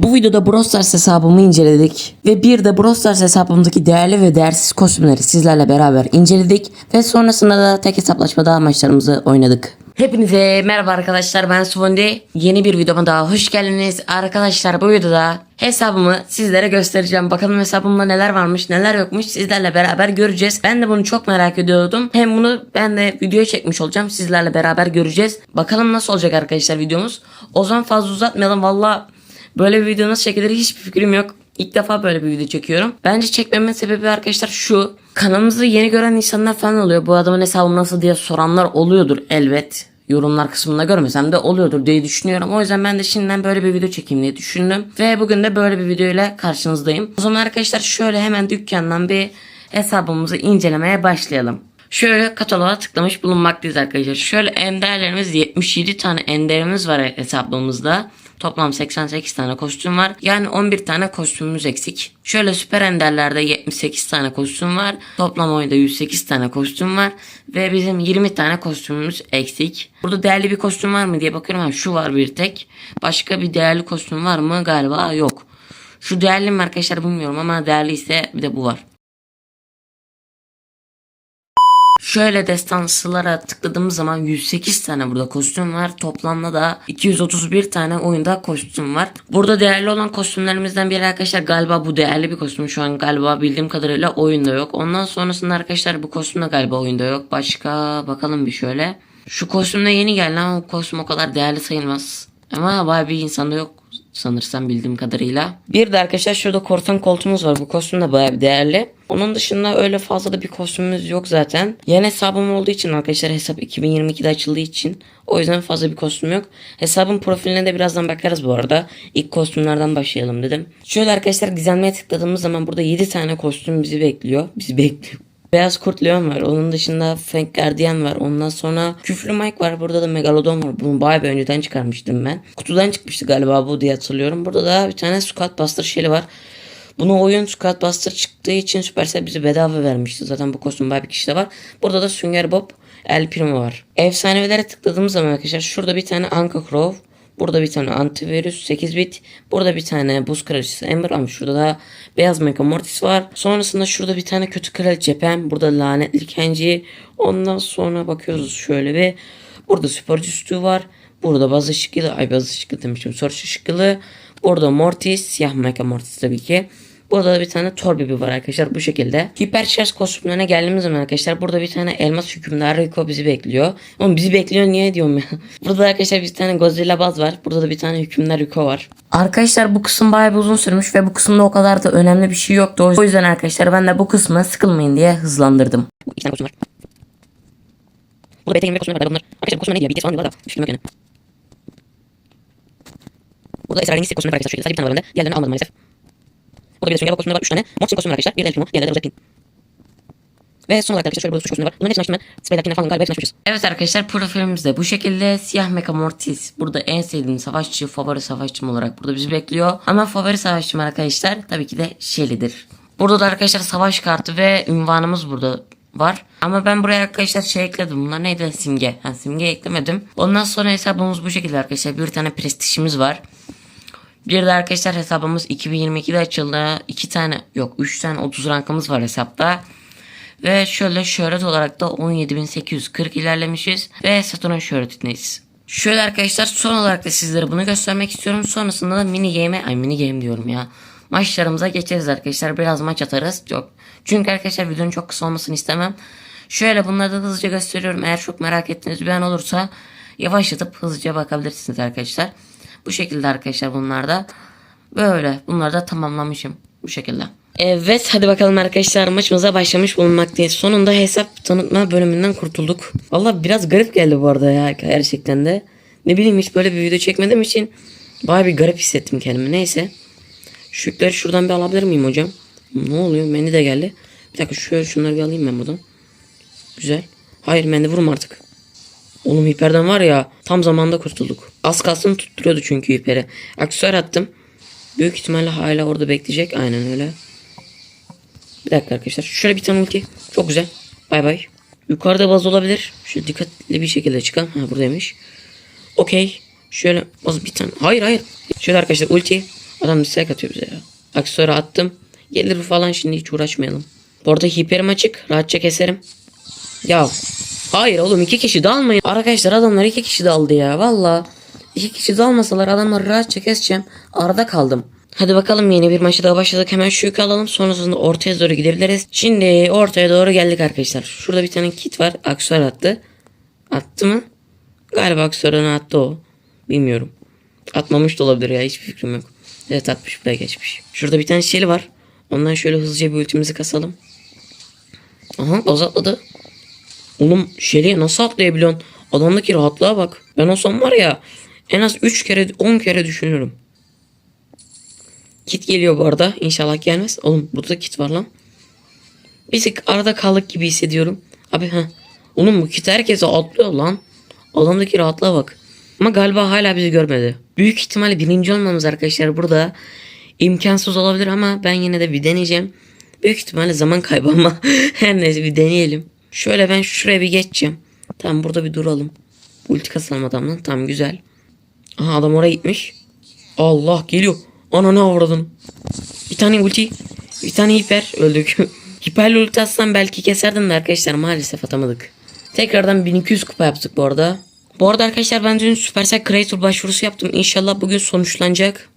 Bu videoda Brawl hesabımı inceledik ve bir de Brawl Stars hesabımdaki değerli ve değersiz kostümleri sizlerle beraber inceledik ve sonrasında da tek hesaplaşmada maçlarımızı oynadık. Hepinize merhaba arkadaşlar ben Suvondi. Yeni bir videoma daha hoş geldiniz. Arkadaşlar bu videoda hesabımı sizlere göstereceğim. Bakalım hesabımda neler varmış neler yokmuş sizlerle beraber göreceğiz. Ben de bunu çok merak ediyordum. Hem bunu ben de videoya çekmiş olacağım. Sizlerle beraber göreceğiz. Bakalım nasıl olacak arkadaşlar videomuz. O zaman fazla uzatmayalım. Valla Böyle bir video nasıl çekilir hiçbir fikrim yok. İlk defa böyle bir video çekiyorum. Bence çekmemin sebebi arkadaşlar şu. Kanalımızı yeni gören insanlar falan oluyor. Bu adamın hesabı nasıl diye soranlar oluyordur elbet. Yorumlar kısmında görmesem de oluyordur diye düşünüyorum. O yüzden ben de şimdiden böyle bir video çekeyim diye düşündüm. Ve bugün de böyle bir video ile karşınızdayım. O zaman arkadaşlar şöyle hemen dükkandan bir hesabımızı incelemeye başlayalım. Şöyle kataloğa tıklamış bulunmaktayız arkadaşlar. Şöyle enderlerimiz 77 tane enderimiz var hesabımızda. Toplam 88 tane kostüm var. Yani 11 tane kostümümüz eksik. Şöyle süper enderlerde 78 tane kostüm var. Toplam oyunda 108 tane kostüm var. Ve bizim 20 tane kostümümüz eksik. Burada değerli bir kostüm var mı diye bakıyorum. Ha, şu var bir tek. Başka bir değerli kostüm var mı? Galiba yok. Şu değerli mi arkadaşlar bilmiyorum ama değerli ise bir de bu var. Şöyle destansılara tıkladığımız zaman 108 tane burada kostüm var. Toplamda da 231 tane oyunda kostüm var. Burada değerli olan kostümlerimizden biri arkadaşlar galiba bu değerli bir kostüm. Şu an galiba bildiğim kadarıyla oyunda yok. Ondan sonrasında arkadaşlar bu kostüm de galiba oyunda yok. Başka bakalım bir şöyle. Şu kostüm de yeni geldi ama bu kostüm o kadar değerli sayılmaz. Ama bayağı bir insanda yok sanırsam bildiğim kadarıyla. Bir de arkadaşlar şurada korsan koltuğumuz var. Bu kostüm de bayağı bir değerli. Onun dışında öyle fazla da bir kostümümüz yok zaten. Yeni hesabım olduğu için arkadaşlar hesap 2022'de açıldığı için o yüzden fazla bir kostüm yok. Hesabın profiline de birazdan bakarız bu arada. İlk kostümlerden başlayalım dedim. Şöyle arkadaşlar gizlenmeye tıkladığımız zaman burada 7 tane kostüm bizi bekliyor. Bizi bekliyor. Beyaz Kurt Leon var. Onun dışında Frank Guardian var. Ondan sonra Küflü Mike var. Burada da Megalodon var. Bunu bayağı bir önceden çıkarmıştım ben. Kutudan çıkmıştı galiba bu diye hatırlıyorum. Burada da bir tane Squad Buster Shelly var. Bunu oyun Squad Buster çıktığı için Supercell bize bedava vermişti. Zaten bu kostüm bayağı bir kişide var. Burada da Sünger Bob El Primo var. Efsanevelere tıkladığımız zaman arkadaşlar şurada bir tane Anka Crow. Burada bir tane antivirüs 8 bit. Burada bir tane buz kraliçesi Ember ama şurada da beyaz Mecha Mortis var. Sonrasında şurada bir tane kötü kraliçe Pam. Burada lanetli Kenji. Ondan sonra bakıyoruz şöyle bir. Burada sporcu Stu var. Burada baz ışıklı. Ay baz ışıklı demiştim. Soru ışıklı. Burada Mortis. Siyah Mecha Mortis tabii ki. Burada da bir tane Thor Bibi var arkadaşlar bu şekilde. Hiper şarj kostümlerine geldiğimiz zaman arkadaşlar burada bir tane elmas hükümdar Rico bizi bekliyor. Ama bizi bekliyor niye diyorum ya. Burada arkadaşlar bir tane Godzilla Baz var. Burada da bir tane hükümdar Rico var. Arkadaşlar bu kısım bayağı bir uzun sürmüş ve bu kısımda o kadar da önemli bir şey yoktu. O yüzden arkadaşlar ben de bu kısmı sıkılmayın diye hızlandırdım. İki tane kostüm var. Burada BT 25 kostümler var. Bunlar arkadaşlar bu kostümler ne diyor? BTS falan diyorlar da. Düşündüm yok yani. Burada esrarengiz kostümler var arkadaşlar. Sadece bir tane var bende. Diğerlerini almadım maalesef. Burada bir de sünger Bob kostümleri var. 3 tane. Moxie kostümü var arkadaşlar. Bir de El Primo. Diğerleri de Rosettine. Ve son olarak arkadaşlar şöyle burada suç kostümü var. Bunların hepsini açtım ben. Spreylerkinden falan galiba hepsini açmışız. Evet arkadaşlar profilimiz de bu şekilde. Siyah Mecha Mortis. Burada en sevdiğim savaşçı, favori savaşçım olarak burada bizi bekliyor. Ama favori savaşçım arkadaşlar tabii ki de Shelly'dir. Burada da arkadaşlar savaş kartı ve ünvanımız burada var. Ama ben buraya arkadaşlar şey ekledim. Bunlar neydi? Simge. Ha, simge eklemedim. Ondan sonra hesabımız bu şekilde arkadaşlar. Bir tane prestijimiz var. Bir de arkadaşlar hesabımız 2022'de açıldı. 2 tane yok 3 tane 30 rankımız var hesapta. Ve şöyle şöhret olarak da 17.840 ilerlemişiz. Ve Saturn şöhretindeyiz. Şöyle arkadaşlar son olarak da sizlere bunu göstermek istiyorum. Sonrasında da mini game'e ay mini game diyorum ya. Maçlarımıza geçeriz arkadaşlar. Biraz maç atarız. Çok. Çünkü arkadaşlar videonun çok kısa olmasını istemem. Şöyle bunları da hızlıca gösteriyorum. Eğer çok merak ettiğiniz bir an olursa yavaşlatıp hızlıca bakabilirsiniz arkadaşlar. Bu şekilde arkadaşlar bunlar da. Böyle bunları da tamamlamışım. Bu şekilde. Evet hadi bakalım arkadaşlar maçımıza başlamış bulunmaktayız. Sonunda hesap tanıtma bölümünden kurtulduk. Valla biraz garip geldi bu arada ya gerçekten de. Ne bileyim hiç böyle bir video çekmediğim için baya bir garip hissettim kendimi. Neyse. Şu yükleri şuradan bir alabilir miyim hocam? Ne oluyor? Mendi de geldi. Bir dakika şöyle şunları bir alayım ben buradan. Güzel. Hayır mendi vurma artık. Oğlum hiperden var ya tam zamanda kurtulduk. Az kalsın tutturuyordu çünkü hiperi. Aksesuar attım. Büyük ihtimalle hala orada bekleyecek. Aynen öyle. Bir dakika arkadaşlar. Şöyle bir tane ulti. Çok güzel. Bay bay. Yukarıda baz olabilir. Şöyle dikkatli bir şekilde çıkalım. Ha buradaymış. Okey. Şöyle baz bir tane. Hayır hayır. Şöyle arkadaşlar ulti. Adam dislike atıyor bize ya. Aksesuarı attım. Gelir falan şimdi hiç uğraşmayalım. Bu arada hiperim açık. Rahatça keserim. Ya hayır oğlum iki kişi dalmayın. Arkadaşlar adamlar iki kişi daldı ya. Valla. iki kişi dalmasalar adamları rahatça keseceğim. Arada kaldım. Hadi bakalım yeni bir maçı daha başladık. Hemen şu yükü alalım. Sonrasında ortaya doğru gidebiliriz. Şimdi ortaya doğru geldik arkadaşlar. Şurada bir tane kit var. Aksesuar attı. Attı mı? Galiba aksesuarını attı o. Bilmiyorum. Atmamış da olabilir ya. Hiçbir fikrim yok. Evet atmış buraya geçmiş. Şurada bir tane şeli var. Ondan şöyle hızlıca bir ultimizi kasalım. Aha gaz atladı. Oğlum Shelly'e nasıl atlayabiliyorsun? Adamdaki rahatlığa bak. Ben olsam var ya en az 3 kere 10 kere düşünürüm. Kit geliyor bu arada. İnşallah gelmez. Oğlum burada da kit var lan. Bir tık arada kaldık gibi hissediyorum. Abi ha. Oğlum bu kit herkese atlıyor lan. Adamdaki rahatlığa bak. Ama galiba hala bizi görmedi. Büyük ihtimalle birinci olmamız arkadaşlar burada imkansız olabilir ama ben yine de bir deneyeceğim. Büyük ihtimalle zaman kaybı ama her neyse bir deneyelim. Şöyle ben şuraya bir geçeceğim. Tamam burada bir duralım. Ulti kasalım adamdan. Tamam güzel. Aha adam oraya gitmiş. Allah geliyor. Ana ne avradın. Bir tane ulti. Bir tane hiper. Öldük. Hiperli ulti atsam belki keserdim de arkadaşlar maalesef atamadık. Tekrardan 1200 kupa yaptık bu arada. Bu arada arkadaşlar ben dün Supercell Creator başvurusu yaptım. İnşallah bugün sonuçlanacak.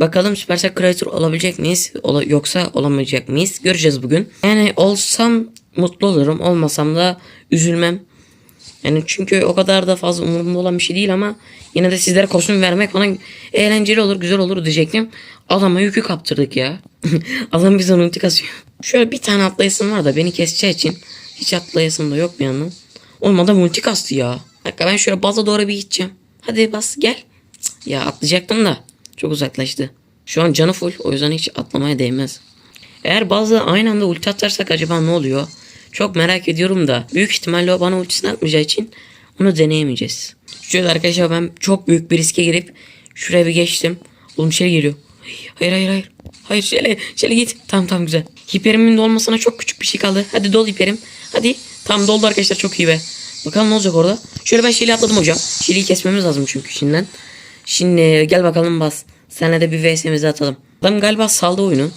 Bakalım Supercell Creator olabilecek miyiz? Ola- yoksa olamayacak mıyız? Göreceğiz bugün. Yani olsam mutlu olurum. Olmasam da üzülmem. Yani çünkü o kadar da fazla umurumda olan bir şey değil ama yine de sizlere kostüm vermek bana eğlenceli olur, güzel olur diyecektim. Adama yükü kaptırdık ya. Adam bizden ulti kasıyor. Şöyle bir tane atlayasım var da beni keseceği için hiç atlayasım da yok bir yandan. Oğlum adam kastı ya. Dakika ben şöyle baza doğru bir gideceğim. Hadi bas gel. Ya atlayacaktım da çok uzaklaştı. Şu an canı full o yüzden hiç atlamaya değmez. Eğer bazı aynı anda ulti atarsak acaba ne oluyor? Çok merak ediyorum da büyük ihtimalle o bana ultisini atmayacağı için onu deneyemeyeceğiz. Şöyle arkadaşlar ben çok büyük bir riske girip şuraya bir geçtim. Oğlum şey geliyor. Hayır hayır hayır. Hayır şöyle şöyle git. Tamam tamam güzel. Hiperimin dolmasına çok küçük bir şey kaldı. Hadi dol hiperim. Hadi. Tam doldu arkadaşlar çok iyi be. Bakalım ne olacak orada. Şöyle ben Şili atladım hocam. Şili'yi kesmemiz lazım çünkü şimdiden. Şimdi gel bakalım bas. Senle de bir VS'mizi atalım. Adam galiba saldı oyunu.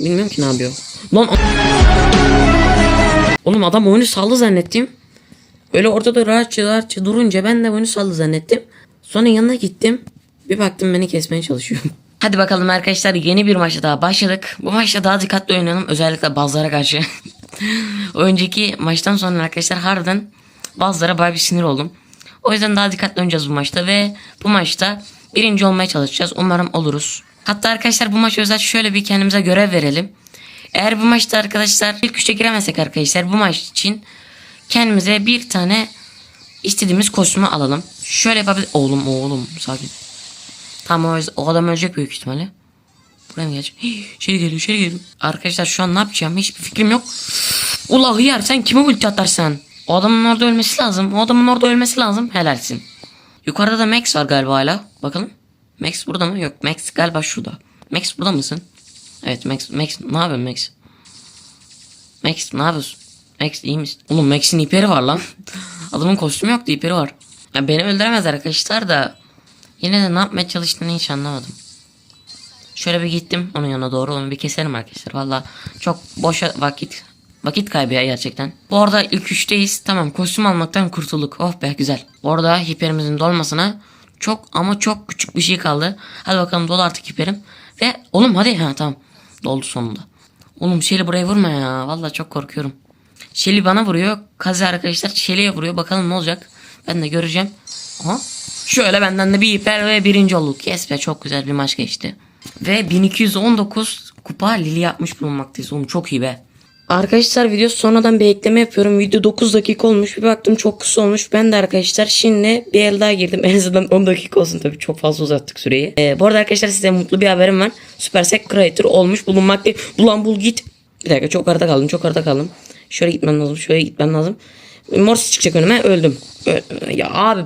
Bilmiyorum ki ne yapıyor. Lan Oğlum adam oyunu saldı zannettim. Öyle ortada rahatça rahatça durunca ben de oyunu saldı zannettim. Sonra yanına gittim. Bir baktım beni kesmeye çalışıyor. Hadi bakalım arkadaşlar yeni bir maçta daha başladık. Bu maçta daha dikkatli oynayalım. Özellikle bazılara karşı. Önceki maçtan sonra arkadaşlar harbiden bazılara bayağı bir sinir oldum. O yüzden daha dikkatli oynayacağız bu maçta ve bu maçta birinci olmaya çalışacağız. Umarım oluruz. Hatta arkadaşlar bu maç özel şöyle bir kendimize görev verelim. Eğer bu maçta arkadaşlar ilk üçe giremezsek arkadaşlar bu maç için kendimize bir tane istediğimiz kostümü alalım. Şöyle yapabilir. Oğlum oğlum sakin. Tamam o, adam ölecek büyük ihtimalle. Buraya mı gelecek? Şey geliyor şey geliyor. Arkadaşlar şu an ne yapacağım hiçbir fikrim yok. Ula hıyar sen kime ulti atarsın? O adamın orada ölmesi lazım. O adamın orada ölmesi lazım. Helalsin. Yukarıda da Max var galiba hala. Bakalım. Max burada mı? Yok Max galiba şurada. Max burada mısın? Evet Max. Max ne yapıyorsun Max? Max ne yapıyorsun? Max iyi misin? Oğlum Max'in iperi var lan. Adamın kostümü yoktu iperi var. Ya beni öldüremez arkadaşlar da. Yine de ne yapmaya çalıştığını hiç anlamadım. Şöyle bir gittim onun yanına doğru onu bir keselim arkadaşlar. Valla çok boşa vakit vakit kaybı ya gerçekten. Bu arada ilk üçteyiz. Tamam kostüm almaktan kurtulduk. Oh be güzel. Bu arada hiperimizin dolmasına çok ama çok küçük bir şey kaldı. Hadi bakalım dol artık hiperim. Ve oğlum hadi ha tamam. Doldu sonunda. Oğlum Shelly buraya vurma ya. Valla çok korkuyorum. Shelly bana vuruyor. Kazi arkadaşlar Shelly'e vuruyor. Bakalım ne olacak. Ben de göreceğim. Aha. Şöyle benden de bir hiper ve birinci olduk. Yes be çok güzel bir maç geçti. Ve 1219 kupa Lili yapmış bulunmaktayız. Oğlum çok iyi be. Arkadaşlar video sonradan bir ekleme yapıyorum. Video 9 dakika olmuş. Bir baktım çok kısa olmuş. Ben de arkadaşlar şimdi bir el daha girdim. En azından 10 dakika olsun tabii. Çok fazla uzattık süreyi. Ee, bu arada arkadaşlar size mutlu bir haberim var. Supercell Creator olmuş bulunmakta. Ulan bul git. Bir dakika çok arada kaldım. Çok arada kaldım. Şöyle gitmem lazım. Şöyle gitmem lazım. Morse çıkacak önüme. Öldüm. Ya abi.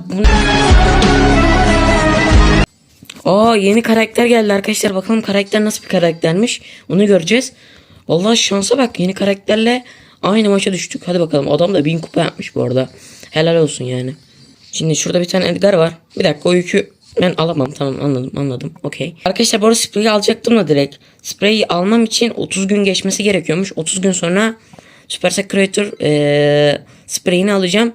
Aa yeni karakter geldi arkadaşlar. Bakalım karakter nasıl bir karaktermiş. Onu göreceğiz. Vallahi şansa bak yeni karakterle aynı maça düştük. Hadi bakalım. Adam da bin kupa yapmış bu arada. Helal olsun yani. Şimdi şurada bir tane Edgar var. Bir dakika o yükü Ben alamam tamam anladım anladım okey. Arkadaşlar bu arada spreyi alacaktım da direkt. Spreyi almam için 30 gün geçmesi gerekiyormuş. 30 gün sonra Supercell Creator eee spreyini alacağım.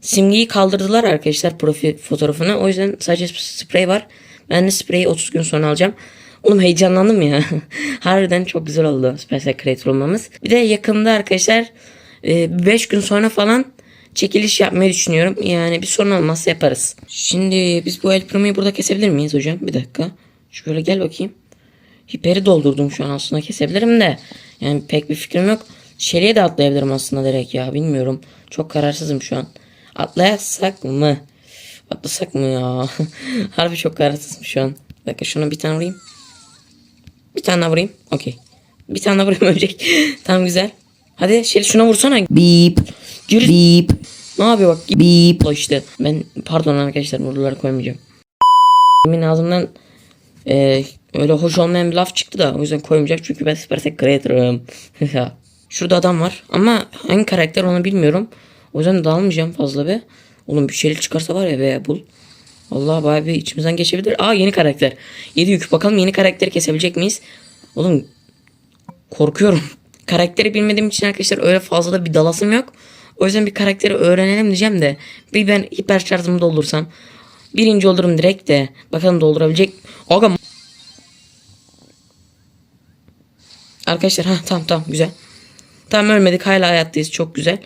Simgeyi kaldırdılar arkadaşlar profil fotoğrafını. O yüzden sadece sprey var. Ben de spreyi 30 gün sonra alacağım. Oğlum heyecanlandım ya. Harbiden çok güzel oldu Supercell Creator olmamız. Bir de yakında arkadaşlar 5 gün sonra falan çekiliş yapmayı düşünüyorum. Yani bir sorun olmazsa yaparız. Şimdi biz bu El Primo'yu burada kesebilir miyiz hocam? Bir dakika. Şöyle gel bakayım. Hiperi doldurdum şu an aslında kesebilirim de. Yani pek bir fikrim yok. Şeriye de atlayabilirim aslında direkt ya. Bilmiyorum. Çok kararsızım şu an. Atlayasak mı? Atlasak mı ya? Harbi çok kararsızım şu an. Bir dakika şuna bir tane vurayım. Bir tane daha vurayım. Okey. Bir tane daha vurayım ölecek. tamam güzel. Hadi Şeri şuna vursana. Beep. Gir. Beep. Ne yapıyor bak. Beep. O işte. Ben pardon arkadaşlar buraları koymayacağım. Benim ağzımdan e, öyle hoş olmayan bir laf çıktı da o yüzden koymayacağım çünkü ben Supercell Creator'ım. Şurada adam var ama hangi karakter onu bilmiyorum. O yüzden dalmayacağım fazla be. Oğlum bir şeylik çıkarsa var ya be bul. Allah bayağı bir içimizden geçebilir. Aa yeni karakter. 7 yük. Bakalım yeni karakteri kesebilecek miyiz? Oğlum korkuyorum. Karakteri bilmediğim için arkadaşlar öyle fazla da bir dalasım yok. O yüzden bir karakteri öğrenelim diyeceğim de. Bir ben hiper şarjımı doldursam. Birinci olurum direkt de. Bakalım doldurabilecek. Aga Arkadaşlar ha tamam tamam güzel. Tamam ölmedik hala hayattayız çok güzel.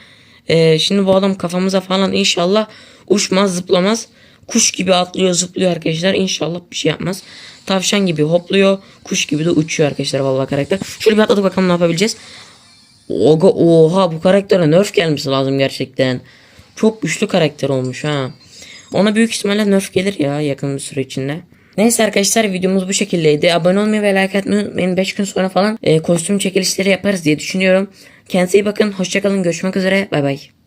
Ee, şimdi bu adam kafamıza falan inşallah uçmaz zıplamaz. Kuş gibi atlıyor zıplıyor arkadaşlar. İnşallah bir şey yapmaz. Tavşan gibi hopluyor. Kuş gibi de uçuyor arkadaşlar vallahi karakter. Şöyle bir atladık bakalım ne yapabileceğiz. Oga, oha bu karaktere nerf gelmesi lazım gerçekten. Çok güçlü karakter olmuş ha. Ona büyük ihtimalle nerf gelir ya yakın bir süre içinde. Neyse arkadaşlar videomuz bu şekildeydi. Abone olmayı ve like atmayı unutmayın. 5 gün sonra falan e, kostüm çekilişleri yaparız diye düşünüyorum. Kendinize iyi bakın. Hoşçakalın. Görüşmek üzere. Bay bay.